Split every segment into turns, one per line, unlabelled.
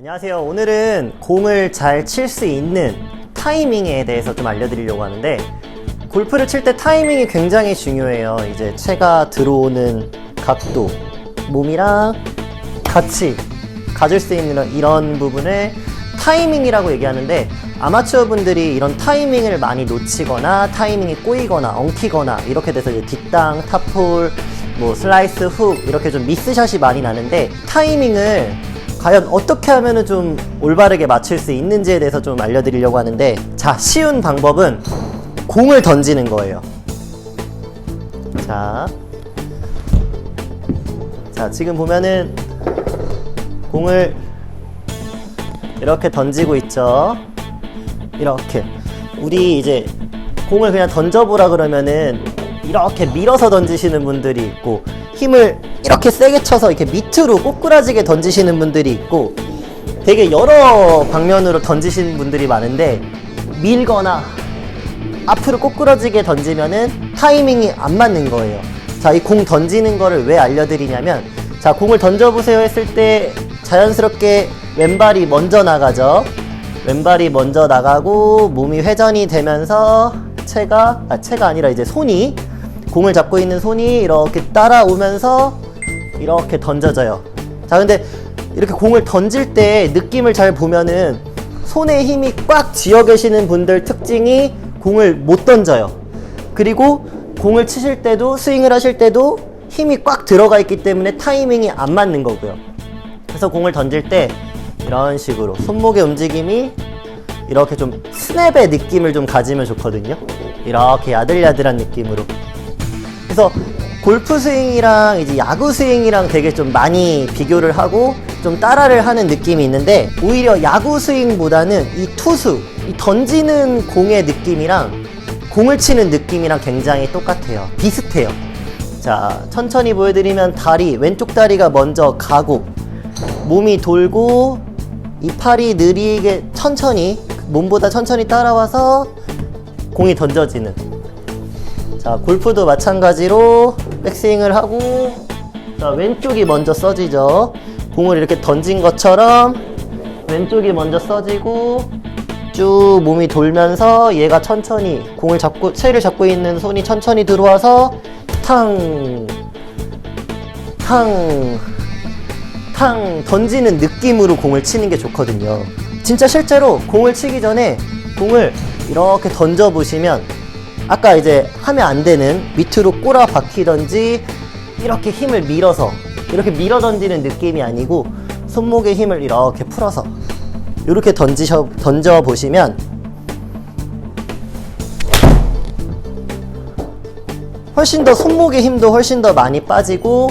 안녕하세요. 오늘은 공을 잘 칠 수 있는 타이밍에 대해서 좀 알려드리려고 하는데 골프를 칠 때 타이밍이 굉장히 중요해요. 이제 채가 들어오는 각도, 몸이랑 같이 가질 수 있는 이런 부분을 타이밍이라고 얘기하는데 아마추어 분들이 이런 타이밍을 많이 놓치거나 타이밍이 꼬이거나 엉키거나 이렇게 돼서 이제 뒷땅, 탑홀, 뭐 슬라이스 훅 이렇게 좀 미스샷이 많이 나는데 타이밍을 과연 어떻게 하면은 좀 올바르게 맞출 수 있는지에 대해서 좀 알려드리려고 하는데 자 쉬운 방법은 공을 던지는 거예요. 자, 자 지금 보면은 공을 이렇게 던지고 있죠. 이렇게 우리 이제 공을 그냥 던져보라 그러면은 이렇게 밀어서 던지시는 분들이 있고 힘을 이렇게 세게 쳐서 이렇게 밑으로 꼬꾸라지게 던지시는 분들이 있고 되게 여러 방면으로 던지시는 분들이 많은데 밀거나 앞으로 꼬꾸라지게 던지면은 타이밍이 안 맞는 거예요. 자, 이 공 던지는 거를 왜 알려드리냐면, 자, 공을 던져보세요 했을 때 자연스럽게 왼발이 먼저 나가죠. 왼발이 먼저 나가고 몸이 회전이 되면서 채가, 아, 채가 아니라 이제 손이, 공을 잡고 있는 손이 이렇게 따라오면서 이렇게 던져져요. 자, 근데 이렇게 공을 던질 때 느낌을 잘 보면은 손에 힘이 꽉 쥐어 계시는 분들 특징이 공을 못 던져요. 그리고 공을 치실 때도 스윙을 하실 때도 힘이 꽉 들어가 있기 때문에 타이밍이 안 맞는 거고요. 그래서 공을 던질 때 이런 식으로 손목의 움직임이 이렇게 좀 스냅의 느낌을 좀 가지면 좋거든요. 이렇게 야들야들한 느낌으로. 그래서 골프 스윙이랑 이제 야구 스윙이랑 되게 좀 많이 비교를 하고 좀 따라를 하는 느낌이 있는데 오히려 야구 스윙보다는 이 투수, 이 던지는 공의 느낌이랑 공을 치는 느낌이랑 굉장히 똑같아요. 비슷해요. 자, 천천히 보여드리면 다리, 왼쪽 다리가 먼저 가고 몸이 돌고 이 팔이 느리게 천천히 몸보다 천천히 따라와서 공이 던져지는 자, 골프도 마찬가지로 백스윙을 하고 자, 왼쪽이 먼저 써지죠. 공을 이렇게 던진 것처럼 왼쪽이 먼저 써지고 쭉 몸이 돌면서 얘가 천천히 공을 잡고 채를 잡고 있는 손이 천천히 들어와서 탕, 탕, 탕 던지는 느낌으로 공을 치는 게 좋거든요. 진짜 실제로 공을 치기 전에 공을 이렇게 던져 보시면 아까 이제 하면 안 되는 밑으로 꼬라 박히던지 이렇게 힘을 밀어서 이렇게 밀어 던지는 느낌이 아니고 손목의 힘을 이렇게 풀어서 이렇게 던지셔 던져 보시면 훨씬 더 손목의 힘도 훨씬 더 많이 빠지고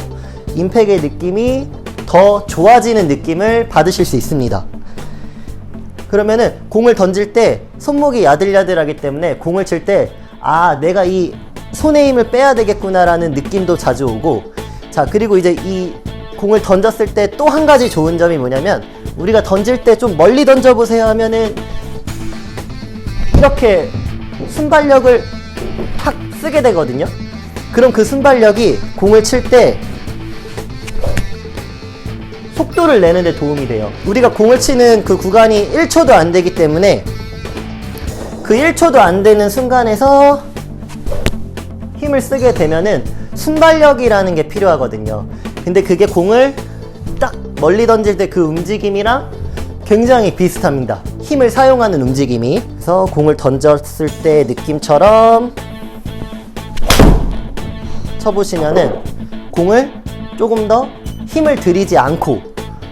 임팩의 느낌이 더 좋아지는 느낌을 받으실 수 있습니다. 그러면은 공을 던질 때 손목이 야들야들하기 때문에 공을 칠 때 아 내가 이 손의 힘을 빼야 되겠구나라는 느낌도 자주 오고 자 그리고 이제 이 공을 던졌을 때 또 한 가지 좋은 점이 뭐냐면 우리가 던질 때 좀 멀리 던져보세요 하면은 이렇게 순발력을 확 쓰게 되거든요. 그럼 그 순발력이 공을 칠 때 속도를 내는데 도움이 돼요. 우리가 공을 치는 그 구간이 1초도 안 되기 때문에 그 1초도 안 되는 순간에서 힘을 쓰게 되면은 순발력이라는 게 필요하거든요. 근데 그게 공을 딱 멀리 던질 때 그 움직임이랑 굉장히 비슷합니다. 힘을 사용하는 움직임이. 그래서 공을 던졌을 때 느낌처럼 쳐보시면은 공을 조금 더 힘을 들이지 않고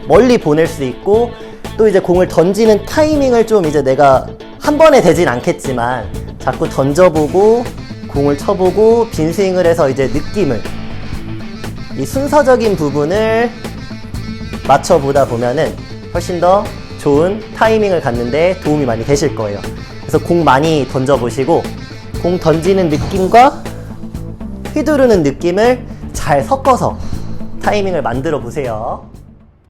멀리 보낼 수 있고 또 이제 공을 던지는 타이밍을 좀 이제 내가 한 번에 되진 않겠지만 자꾸 던져보고 공을 쳐보고 빈 스윙을 해서 이제 느낌을 이 순서적인 부분을 맞춰보다 보면은 훨씬 더 좋은 타이밍을 갖는데 도움이 많이 되실 거예요. 그래서 공 많이 던져보시고 공 던지는 느낌과 휘두르는 느낌을 잘 섞어서 타이밍을 만들어 보세요.